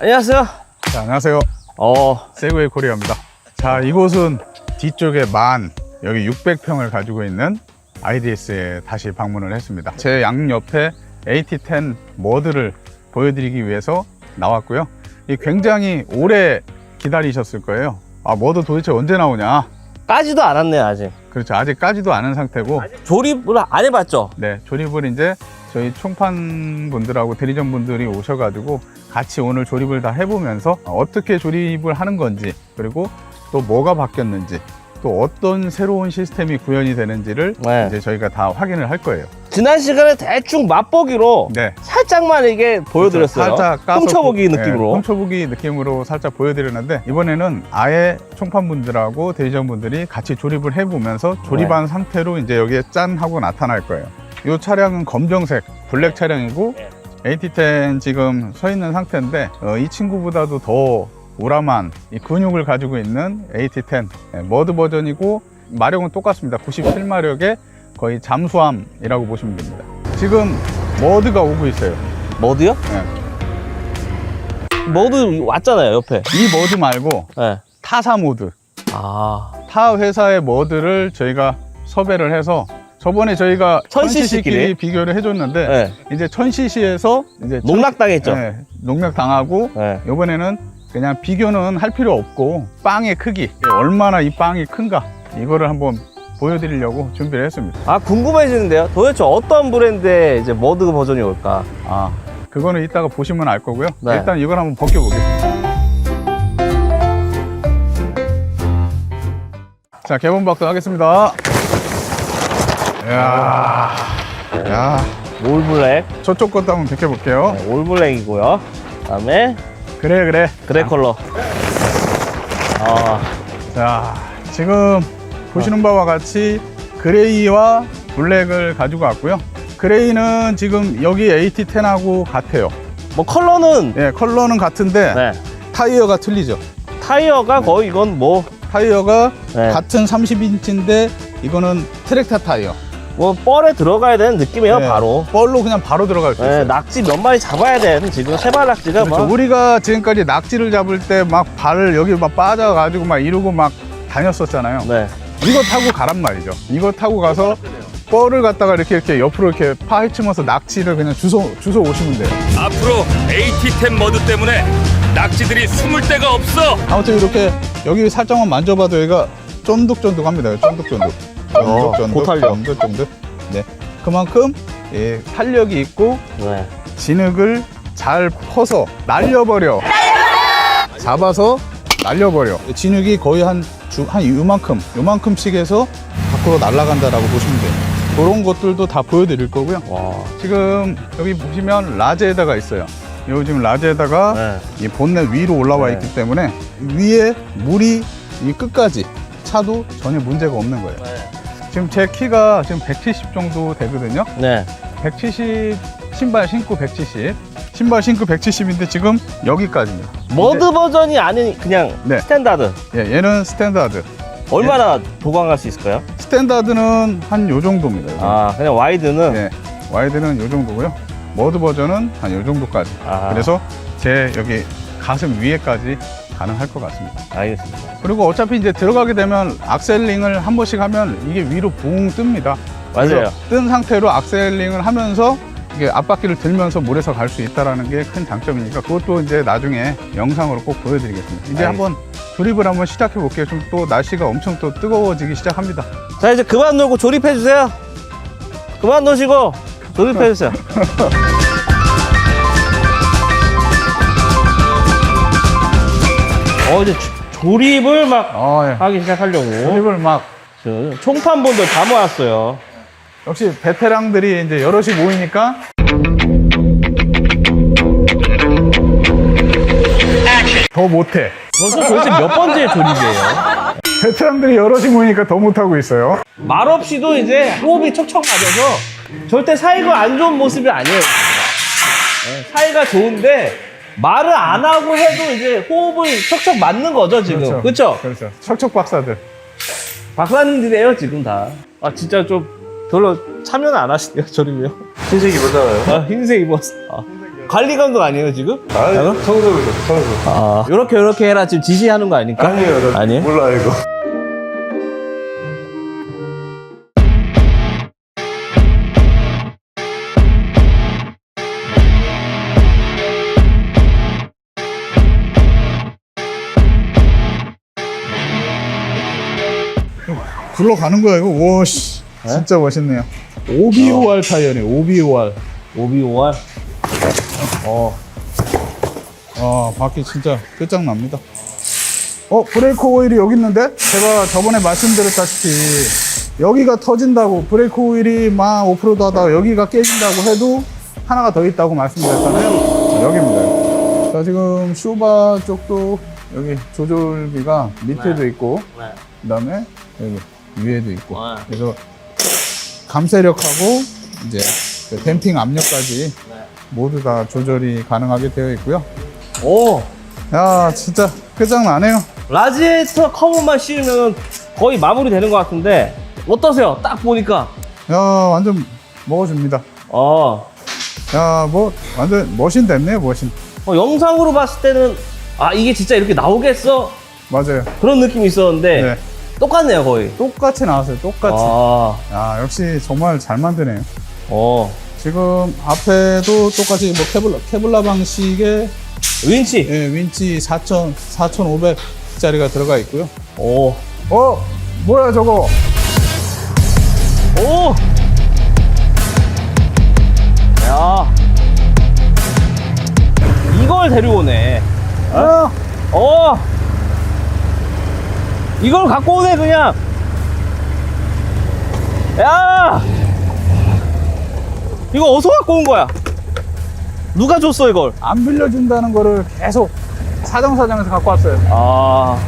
안녕하세요. 자, 안녕하세요. 어, 세그웨이 코리아입니다. 자, 이곳은 뒤쪽에 만, 여기 600평을 가지고 있는 IDS에 다시 방문을 했습니다. 제 양옆에 AT10 머드를 보여드리기 위해서 나왔고요. 이 굉장히 오래 기다리셨을 거예요. 아, 머드 도대체 언제 나오냐? 까지도 않았네요, 아직. 그렇죠. 아직 까지도 않은 상태고, 조립을 안 해봤죠? 네, 조립을 이제 저희 총판 분들하고 대리점 분들이 오셔가지고 같이 오늘 조립을 다 해보면서 어떻게 조립을 하는 건지 그리고 또 뭐가 바뀌었는지 또 어떤 새로운 시스템이 구현이 되는지를 네. 이제 저희가 다 확인을 할 거예요. 지난 시간에 대충 맛보기로 네. 살짝만 이게 보여드렸어요. 살짝 까서 훔쳐보기 보- 느낌으로. 네, 훔쳐보기 느낌으로 살짝 보여드렸는데 이번에는 아예 총판분들하고 대리점분들이 같이 조립을 해보면서 조립한 네. 상태로 이제 여기에 짠 하고 나타날 거예요. 이 차량은 검정색 블랙 차량이고 네. AT10 지금 서 있는 상태인데 어, 이 친구보다도 더 우람한 이 근육을 가지고 있는 AT10 네, 머드 버전이고 마력은 똑같습니다. 97마력의 거의 잠수함이라고 보시면 됩니다. 지금 머드가 오고 있어요. 머드요? 네. 머드 왔잖아요, 옆에. 이 머드 말고 네. 타사 모드 아, 타 회사의 머드를 저희가 섭외를 해서 저번에 저희가 1000cc 끼리? 1000cc끼리 비교를 해줬는데 네. 이제 1000cc에서 이제 농락당했죠? 네, 농락 당하고 네. 이번에는 그냥 비교는 할 필요 없고 빵의 크기 얼마나 이 빵이 큰가 이거를 한번 보여드리려고 준비를 했습니다. 아, 궁금해지는데요? 도대체 어떤 브랜드의 이제 머드 버전이 올까? 아 그거는 이따가 보시면 알 거고요. 네. 일단 이걸 한번 벗겨보겠습니다. 자 개봉 박도 하겠습니다. 이야, 야 올블랙. 저쪽 것도 한번 벗겨볼게요. 네, 올블랙이고요. 그다음에 그래 그래. 그레이 컬러. 아, 자 지금 보시는 바와 같이 그레이와 블랙을 가지고 왔고요. 그레이는 지금 여기 AT10하고 같아요. 뭐 컬러는 예, 컬러는 같은데 네. 타이어가 틀리죠. 타이어가 거의 이건 뭐, 타이어가 네. 같은 30인치인데 이거는 트랙터 타이어. 뭐 뻘에 들어가야 되는 느낌이에요, 네, 바로. 뻘로 그냥 바로 들어갈 수 네, 있어요. 낙지 몇 마리 잡아야 되는 지금 세발 낙지가 그렇죠. 막 우리가 지금까지 낙지를 잡을 때 막 발을 여기 막 빠져가지고 막 이러고 막 다녔었잖아요. 네. 이거 타고 가란 말이죠. 이거 타고 가서 뻘을 갖다가 이렇게 이렇게 옆으로 이렇게 파헤치면서 낙지를 그냥 주워 주워 오시면 돼요. 앞으로 AT10 머드 때문에 낙지들이 숨을 데가 없어. 아무튼 이렇게 여기 살짝만 만져봐도 여기가 쫀득쫀득합니다. 쫀득쫀득. 어. 고탄력. 쫀득쫀득. 네. 그만큼 예, 탄력이 있고 네. 진흙을 잘 퍼서 날려버려. 잡아서 날려버려. 진흙이 거의 한, 주, 한 요만큼, 요만큼씩 해서 밖으로 날아간다라고 보시면 돼요. 그런 것들도 다 보여드릴 거고요. 와. 지금 여기 보시면 라제에다가 있어요. 요 지금 라제에다가 네. 이 본넷 위로 올라와 네. 있기 때문에 위에 물이 이 끝까지 차도 전혀 문제가 없는 거예요. 지금 제 키가 지금 170 정도 되거든요. 네. 170 신발 신고 170 신발 신고 170인데 지금 여기까지입니다. 머드 버전이 아닌 그냥 네. 스탠다드. 예, 얘는 스탠다드. 얼마나 보강할 수 있을까요? 스탠다드는 한 요 정도입니다. 요 아, 그냥 와이드는 예, 와이드는 요 정도고요. 머드 버전은 한 요 정도까지. 아. 그래서 제 여기 가슴 위에까지 가능할 것 같습니다. 알겠습니다. 그리고 어차피 이제 들어가게 되면 악셀링을 한 번씩 하면 이게 위로 붕 뜹니다. 맞아요. 그래서 뜬 상태로 악셀링을 하면서 이게 앞바퀴를 들면서 물에서 갈 수 있다라는 게 큰 장점이니까 그것도 이제 나중에 영상으로 꼭 보여드리겠습니다. 이제 알겠습니다. 한번 조립을 한번 시작해 볼게요. 좀 또 날씨가 엄청 또 뜨거워지기 시작합니다. 자, 이제 그만 놀고 조립해 주세요. 그만 노시고 조립해 주세요. 어, 이제 조- 조립을 막 아, 예. 하기 시작하려고. 조립을 막 저 총판분들 다 모았어요. 역시 베테랑들이 이제 여럿이 모이니까 더 못해. 벌써 도대체 몇 번째 조립이에요? 베테랑들이 여럿이 모이니까 더 못하고 있어요. 말 없이도 이제 호흡이 척척 맞아서 절대 사이가 안 좋은 모습이 아니에요. 네, 사이가 좋은데 말을 안 하고 해도 이제 호흡을 척척 맞는 거죠 지금. 그렇죠? 그렇죠. 척척 박사들. 박사님들이에요 지금 다. 아 진짜 좀 별로 참여는 안 하시네요 조립이요. 흰색 입었잖아요. 아, 흰색 입었어. 아, 관리 감독 아니에요 지금? 아니 청소부죠 청소 아 요렇게 요렇게 해라 지금 지시하는 거 아닙니까? 아니에요 나 아니에요? 몰라 이거 굴러가는 거야 이거. 와씨 진짜 멋있네요. OBOR 타이어네. OBOR. 오비오알 어아 바퀴 진짜 끝장납니다. 어 브레이크 오일이 여기 있는데 제가 저번에 말씀드렸다시피 여기가 터진다고 브레이크 오일이 막 오프로드 하다가 여기가 깨진다고 해도 하나가 더 있다고 말씀드렸잖아요. 자, 여기입니다. 자 지금 슈바 쪽도 여기 조절기가 밑에도 있고 네. 그다음에 여기 위에도 있고 네. 그래서 감쇄력하고 이제 그 댐핑 압력까지 네. 모두 다 조절이 가능하게 되어 있고요. 오 야 진짜 끝장나네요. 라지에이터 커브만 씌우면 거의 마무리 되는 것 같은데 어떠세요? 딱 보니까 야 완전 먹어줍니다. 어, 야 뭐 완전 머신 됐네요 머신. 어, 영상으로 봤을 때는 아 이게 진짜 이렇게 나오겠어 맞아요. 그런 느낌이 있었는데 네 똑같네요 거의 똑같이 나왔어요. 똑같이. 아, 야 역시 정말 잘 만드네요. 어 지금 앞에도 똑같이 뭐 케블라 케블라 방식의 윈치 예, 윈치 4,000 4,500짜리가 들어가 있고요. 오 어 뭐야 저거? 오! 야. 이걸 데려오네. 아 어! 이걸 갖고 오네, 그냥. 야! 이거 어디서 갖고 온 거야? 누가 줬어, 이걸? 안 빌려준다는 거를 계속 사정사정해서 갖고 왔어요. 아.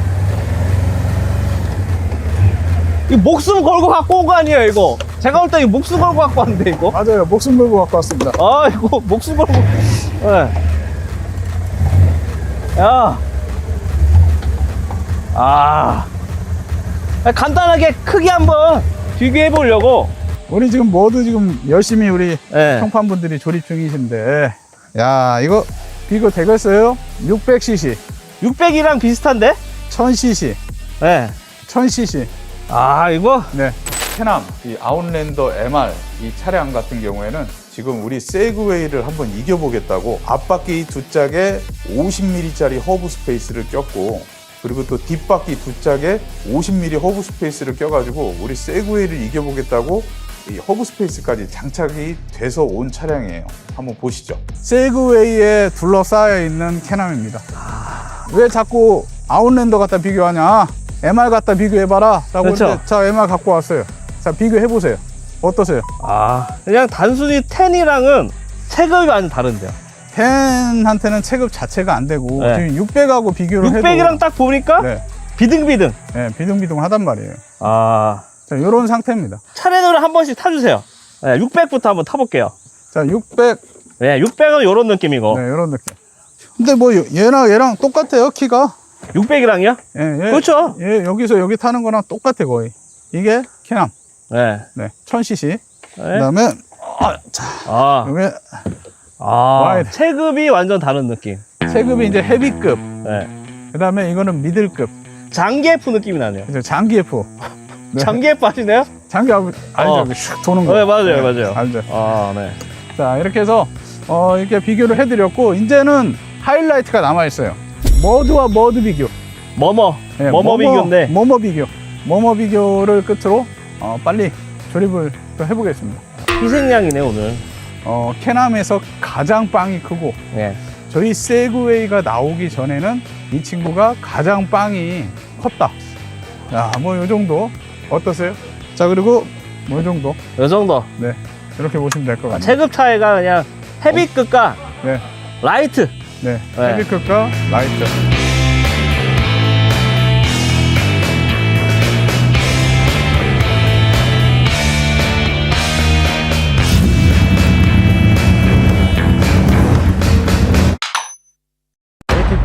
이 목숨 걸고 갖고 온 거 아니에요, 이거? 제가 볼 때 이 목숨 걸고 갖고 왔는데, 이거? 맞아요. 목숨 걸고 갖고 왔습니다. 아 이거 목숨 걸고 예. 야. 아. 간단하게 크게 한번 비교해 보려고. 우리 지금 모두 지금 열심히 우리 예. 평판분들이 조립 중이신데 야 이거 비교 되겠어요? 600cc 600이랑 비슷한데? 1000cc 예. 1000cc 아, 이거 네 캐남 이 아웃랜더 MR 이 차량 같은 경우에는 지금 우리 세그웨이를 한번 이겨보겠다고 앞바퀴 두 짝에 50mm짜리 허브 스페이스를 꼈고 그리고 또 뒷바퀴 두 짝에 50mm 허브 스페이스를 껴가지고 우리 세그웨이를 이겨보겠다고 이 허브 스페이스까지 장착이 돼서 온 차량이에요. 한번 보시죠. 세그웨이에 둘러싸여 있는 캐남입니다. 왜 자꾸 아웃랜더 갖다 비교하냐? MR 갖다 비교해봐라. 라고 그렇죠. 했는데 자, MR 갖고 왔어요. 자, 비교해보세요. 어떠세요? 아, 그냥 단순히 10이랑은 체급이 완전 다른데요. 팬한테는 체급 자체가 안 되고 네. 지금 600하고 비교를 해도 600이랑 딱 보니까 네, 비등비등. 네, 비등비등 하단 말이에요. 아. 자, 이런 상태입니다. 차례대로 한 번씩 타주세요. 네, 600부터 한번 타볼게요. 자, 600, 네, 600은 이런 느낌이고. 네, 이런 느낌. 근데 뭐 얘랑 얘랑 똑같아요, 키가. 600이랑요? 예, 얘, 그렇죠. 얘 여기서 여기 타는 거랑 똑같아 거의. 이게 캐남. 네. 네, 1000cc. 네. 그다음에 아, 자, 아, 이게 아, 와이드. 체급이 완전 다른 느낌. 체급이 이제 헤비급. 네. 그 다음에 이거는 미들급. 장기 F 느낌이 나네요. 이제 장기 F. 네. 장기 F 아시나요? 장기 F 알죠? 어. 슉 도는 거. 네, 맞아요, 맞아요. 알죠. 아, 네. 자, 이렇게 해서 어, 이렇게 비교를 해드렸고 이제는 하이라이트가 남아 있어요. 머드와 머드 비교. 뭐뭐, 네, 뭐뭐 비교인데. 뭐뭐 비교. 뭐뭐 비교를 끝으로 어, 빨리 조립을 또 해보겠습니다. 희생양이네, 오늘. 어, 캐남에서 가장 빵이 크고 네. 저희 세그웨이가 나오기 전에는 이 친구가 가장 빵이 컸다. 자, 뭐 요 정도 어떠세요? 자, 그리고 뭐이 정도. 요 정도. 네. 이렇게 보시면 될 것 같네요. 체급 차이가 그냥 헤비급과 네. 라이트. 네. 네. 헤비급과 라이트.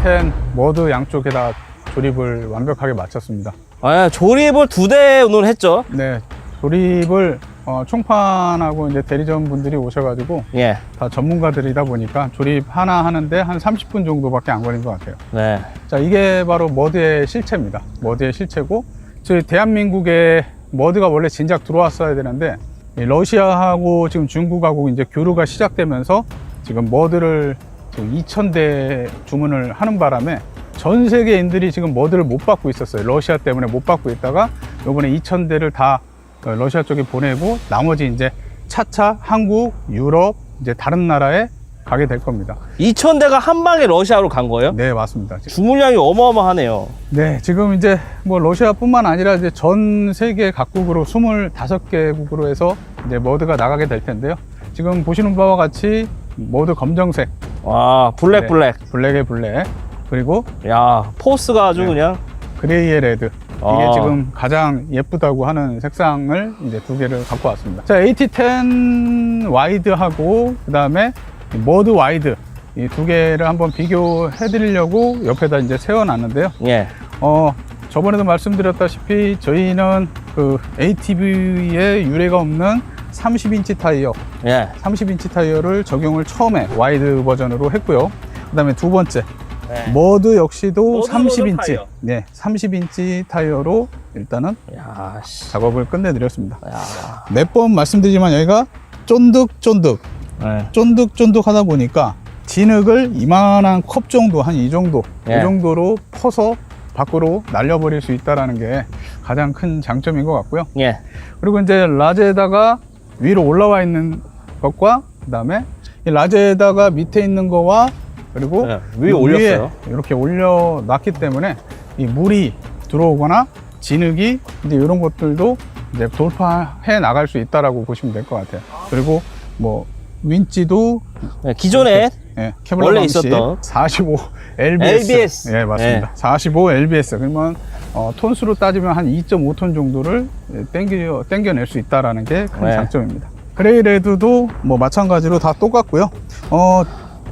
AT10 모두 양쪽에다 조립을 완벽하게 마쳤습니다. 아, 조립을 두 대 오늘 했죠. 네, 조립을 어, 총판하고 이제 대리점 분들이 오셔가지고 예. 다 전문가들이다 보니까 조립 하나 하는데 한 30분 정도밖에 안 걸린 것 같아요. 네. 자, 이게 바로 머드의 실체입니다. 머드의 실체고, 저희 대한민국에 머드가 원래 진작 들어왔어야 되는데, 이 러시아하고 지금 중국하고 이제 교류가 시작되면서 지금 머드를 지금 2,000대 주문을 하는 바람에 전 세계인들이 지금 머드를 못 받고 있었어요. 러시아 때문에 못 받고 있다가 요번에 2,000대를 다 어, 러시아 쪽에 보내고 나머지 이제 차차 한국, 유럽, 이제 다른 나라에 가게 될 겁니다. 2,000대가 한 방에 러시아로 간 거예요? 네, 맞습니다. 주문량이 어마어마하네요. 네, 지금 이제 뭐 러시아뿐만 아니라 이제 전 세계 각국으로 25개국으로 해서 이제 머드가 나가게 될 텐데요. 지금 보시는 바와 같이 모두 검정색, 와, 블랙 네. 블랙. 블랙의 블랙, 그리고 야, 포스가 아주 네. 그냥 그레이의 레드. 이게 아. 지금 가장 예쁘다고 하는 색상을 이제 두 개를 갖고 왔습니다. 자, AT10 와이드하고 그 다음에 머드 와이드 이 두 개를 한번 비교해 드리려고 옆에다 이제 세워 놨는데요. 예. 어, 저번에도 말씀드렸다시피 저희는 그 ATV에 유례가 없는 30인치 타이어, 예. 30인치 타이어를 적용을 처음에 와이드 버전으로 했고요. 그 다음에 두 번째, 네. 머드 역시도 머드 버전 30인치, 타이어. 네, 30인치 타이어로 일단은 야, 씨. 작업을 끝내드렸습니다. 야. 몇 번 말씀드리지만 여기가 쫀득쫀득, 네. 쫀득쫀득 하다 보니까 진흙을 이만한 컵 정도, 한 이 정도, 예. 이 정도로 퍼서 밖으로 날려버릴 수 있다는 게 가장 큰 장점인 것 같고요. 예. 그리고 이제 라제에다가 위로 올라와 있는 것과 그 다음에 이 라제에다가 밑에 있는 거와 그리고 네, 위에 올렸어요. 이렇게 올려 놨기 때문에 이 물이 들어오거나 진흙이 이제 이런 것들도 이제 돌파해 나갈 수 있다라고 보시면 될 것 같아요. 그리고 뭐 윈치도 네, 기존에 예, 케블라 원래 있었던 45 LBS. LBS. 예, 맞습니다. 45 LBS. 그러면 어, 톤수로 따지면 한 2.5톤 정도를 예, 땡겨, 땡겨낼 수 있다라는 게큰 네. 장점입니다. 그레이레드도 뭐 마찬가지로 다 똑같고요. 어,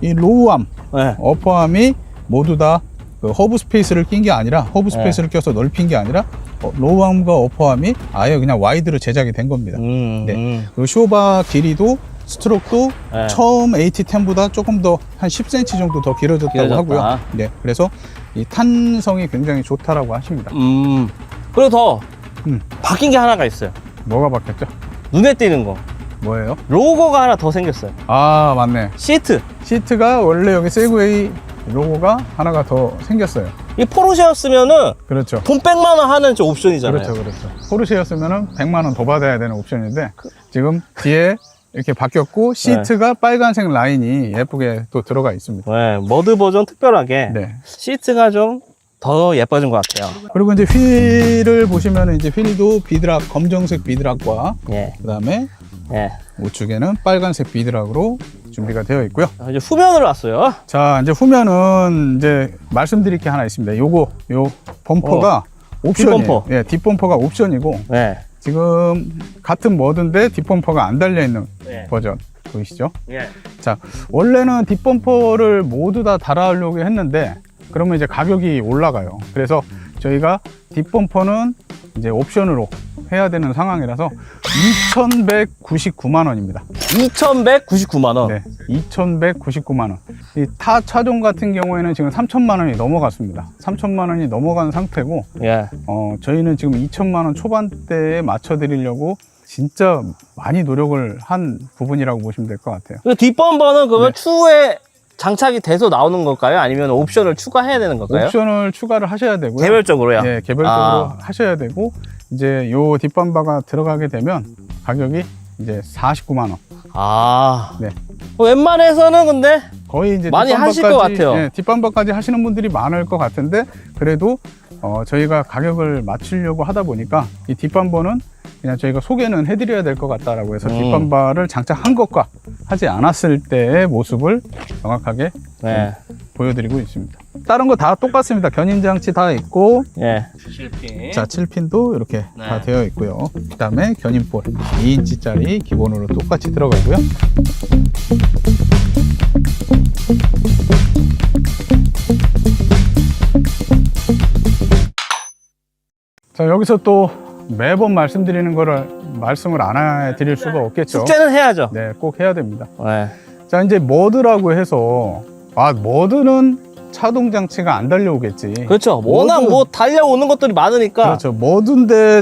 이 로우암, 네. 어퍼암이 모두 다 그 허브 스페이스를 낀 게 아니라 허브 네. 스페이스를 껴서 넓힌 게 아니라 어, 로우암과 어퍼암이 아예 그냥 와이드로 제작이 된 겁니다. 음, 네. 음. 그리고 쇼바 길이도 스트로크도 네. 처음 AT10보다 조금 더 한 10cm 정도 더 길어졌다고 길어졌다. 하고요. 네, 그래서 이 탄성이 굉장히 좋다라고 하십니다. 음. 그리고 더 음. 바뀐 게 하나가 있어요. 뭐가 바뀌었죠? 눈에 띄는 거. 뭐예요? 로고가 하나 더 생겼어요. 아, 맞네. 시트. 시트가 원래 여기 세그웨이 로고가 하나가 더 생겼어요. 이 포르쉐였으면은 그렇죠. 돈 100만 원 하는 저 옵션이잖아요. 그렇죠, 그렇죠. 포르쉐였으면은 100만 원 더 받아야 되는 옵션인데 지금 뒤에 이렇게 바뀌었고 시트가 빨간색 라인이 예쁘게 또 들어가 있습니다. 네, 머드 버전 특별하게 네. 시트가 좀 더 예뻐진 것 같아요. 그리고 이제 휠을 보시면 이제 휠도 비드락 검정색 비드락과 예, 그다음에 예. 우측에는 빨간색 비드락으로 준비가 되어 있고요. 자, 이제 후면으로 왔어요. 자, 이제 후면은 이제 말씀드릴 게 하나 있습니다. 요거 요 범퍼가 옵션이에요. 뒷범퍼. 예, 뒷범퍼가 옵션이고 네, 지금 같은 머드인데 뒷범퍼가 안 달려 있는 네. 버전 보이시죠? 예. 자, 원래는 뒷범퍼를 모두 다 달아려고 했는데 그러면 이제 가격이 올라가요. 그래서 저희가 뒷범퍼는 이제 옵션으로 해야 되는 상황이라서 2,199만 원입니다. 2,199만 원. 네, 2,199만 원. 이 타 차종 같은 경우에는 지금 3천만 원이 넘어갔습니다. 3천만 원이 넘어간 상태고, 예. 어, 저희는 지금 2천만 원 초반대에 맞춰 드리려고 진짜 많이 노력을 한 부분이라고 보시면 될 것 같아요. 그 뒷범버는 그러면 네. 추후에 장착이 돼서 나오는 걸까요? 아니면 옵션을 추가해야 되는 걸까요? 옵션을 추가를 하셔야 되고요. 개별적으로요. 네, 개별적으로 아. 하셔야 되고, 이제 요 뒷밤바가 들어가게 되면 가격이 이제 49만 원. 아. 네. 웬만해서는 근데 거의 이제 많이 하실 것 같아요. 네, 뒷밤바까지 하시는 분들이 많을 것 같은데 그래도 어, 저희가 가격을 맞추려고 하다 보니까 이 뒷밤바는 그냥 저희가 소개는 해드려야 될 것 같다라고 해서 음. 뒷밤바를 장착한 것과 하지 않았을 때의 모습을 정확하게 네. 보여드리고 있습니다. 다른 거 다 똑같습니다. 견인 장치 다 있고 예. 실핀. 자 7핀도 이렇게 네. 다 되어 있고요. 그 다음에 견인볼 2인치짜리 기본으로 똑같이 들어가고요. 자 여기서 또 매번 말씀드리는 거를 말씀을 안 해드릴 수가 없겠죠. 숙제는 해야죠. 네, 꼭 해야 됩니다. 네. 자, 이제 머드라고 해서 아, 머드는 차동 장치가 안 달려오겠지. 그렇죠. 워낙 뭐 달려오는 것들이 많으니까. 그렇죠.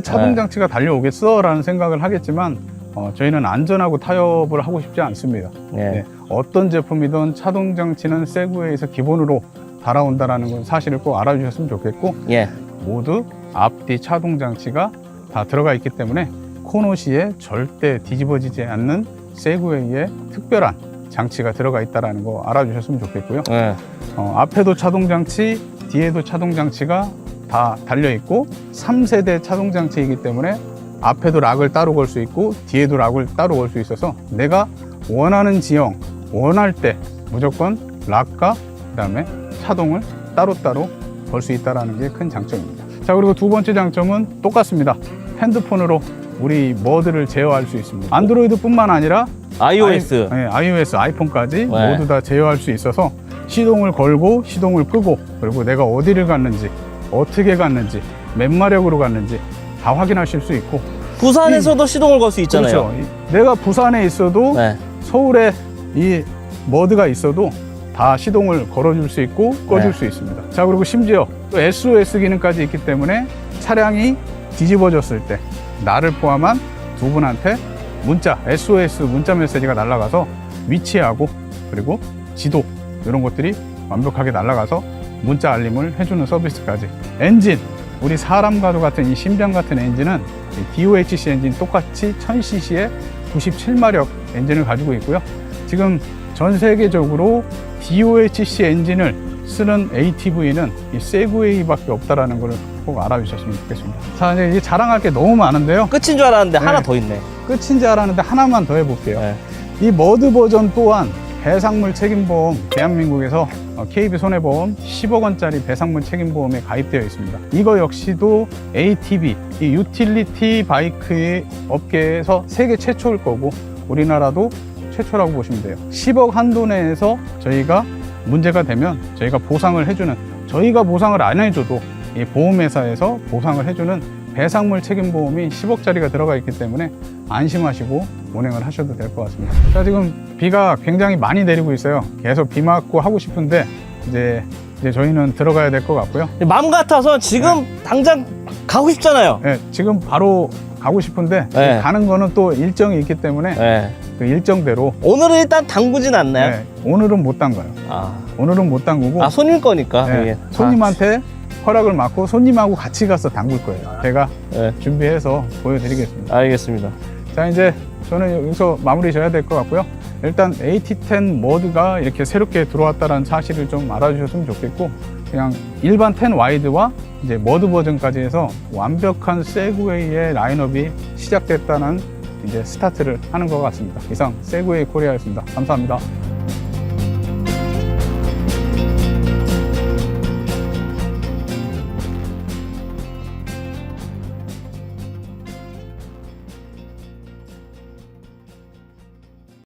차동 네. 장치가 달려오겠어라는 생각을 하겠지만 어, 저희는 안전하고 타협을 하고 싶지 않습니다. 예. 네. 어떤 제품이든 차동 장치는 세그웨이에서 기본으로 달아온다라는 건 사실을 꼭 알아주셨으면 좋겠고 예. 모두 앞뒤 차동 장치가 다 들어가 있기 때문에 코너 시에 절대 뒤집어지지 않는 세그웨이에 특별한 장치가 들어가 있다는 거 알아주셨으면 좋겠고요. 예. 어, 앞에도 차동 장치, 뒤에도 차동 장치가 다 달려 있고 3세대 차동 장치이기 때문에 앞에도 락을 따로 걸 수 있고 뒤에도 락을 따로 걸 수 있어서 내가 원하는 지형, 원할 때 무조건 락과 그다음에 차동을 따로따로 걸 수 있다는 게 큰 장점입니다. 자 그리고 두 번째 장점은 똑같습니다. 핸드폰으로 우리 머드를 제어할 수 있습니다. 안드로이드뿐만 아니라 iOS. 아이, 네, iOS, 아이폰까지 네. 모두 다 제어할 수 있어서 시동을 걸고 시동을 끄고 그리고 내가 어디를 갔는지 어떻게 갔는지 몇 마력으로 갔는지 다 확인하실 수 있고 부산에서도 시동을 걸 수 있잖아요. 그렇죠. 이- 내가 부산에 있어도 네. 서울에 이 머드가 있어도 다 시동을 걸어줄 수 있고 꺼줄 네. 수 있습니다. 자 그리고 심지어 또 SOS 기능까지 있기 때문에 차량이 뒤집어졌을 때 나를 포함한 두 분한테 문자 SOS 문자 메시지가 날아가서 위치하고 그리고 지도 이런 것들이 완벽하게 날아가서 문자 알림을 해주는 서비스까지 엔진 우리 사람과도 같은 이 심장 같은 엔진은 이 DOHC 엔진 똑같이 1000cc의 97마력 엔진을 가지고 있고요. 지금 전 세계적으로 DOHC 엔진을 쓰는 ATV는 이 세그웨이밖에 없다라는 걸 꼭 알아주셨으면 좋겠습니다. 자, 이제 이제 자랑할 게 너무 많은데요. 끝인 줄 알았는데 네. 하나 더 있네. 끝인 줄 알았는데 하나만 더 해볼게요. 네. 이 머드 버전 또한 배상물 책임보험 대한민국에서 어, KB 손해보험 10억 원짜리 배상물 책임보험에 가입되어 있습니다. 이거 역시도 ATV 이 유틸리티 바이크 업계에서 세계 최초일 거고 우리나라도 최초라고 보시면 돼요. 10억 한도 내에서 저희가 문제가 되면 저희가 보상을 해주는 저희가 보상을 안 해줘도 이 보험회사에서 보상을 해주는 배상물 책임보험이 10억짜리가 들어가 있기 때문에 안심하시고 운행을 하셔도 될 것 같습니다. 자, 지금 비가 굉장히 많이 내리고 있어요. 계속 비 맞고 하고 싶은데 이제 이제 저희는 들어가야 될 것 같고요. 마음 같아서 지금 당장 가고 싶잖아요. 네, 지금 바로 가고 싶은데 네. 가는 거는 또 일정이 있기 때문에 네. 그 일정대로 오늘은 일단 담그진 않나요? 네, 오늘은 못 담가요. 아. 오늘은 못 담그고 아, 손님 거니까. 네. 손님한테 허락을 받고 손님하고 같이 가서 담글 거예요. 제가 아, 네. 준비해서 보여드리겠습니다. 알겠습니다. 자 이제 저는 여기서 마무리 져야 될 것 같고요. 일단 AT10 모드가 이렇게 새롭게 들어왔다는 사실을 좀 알아주셨으면 좋겠고 그냥 일반 10 와이드와 이제 머드 버전까지 해서 완벽한 세그웨이의 라인업이 시작됐다는 이제 스타트를 하는 것 같습니다. 이상 세그웨이 코리아였습니다. 감사합니다.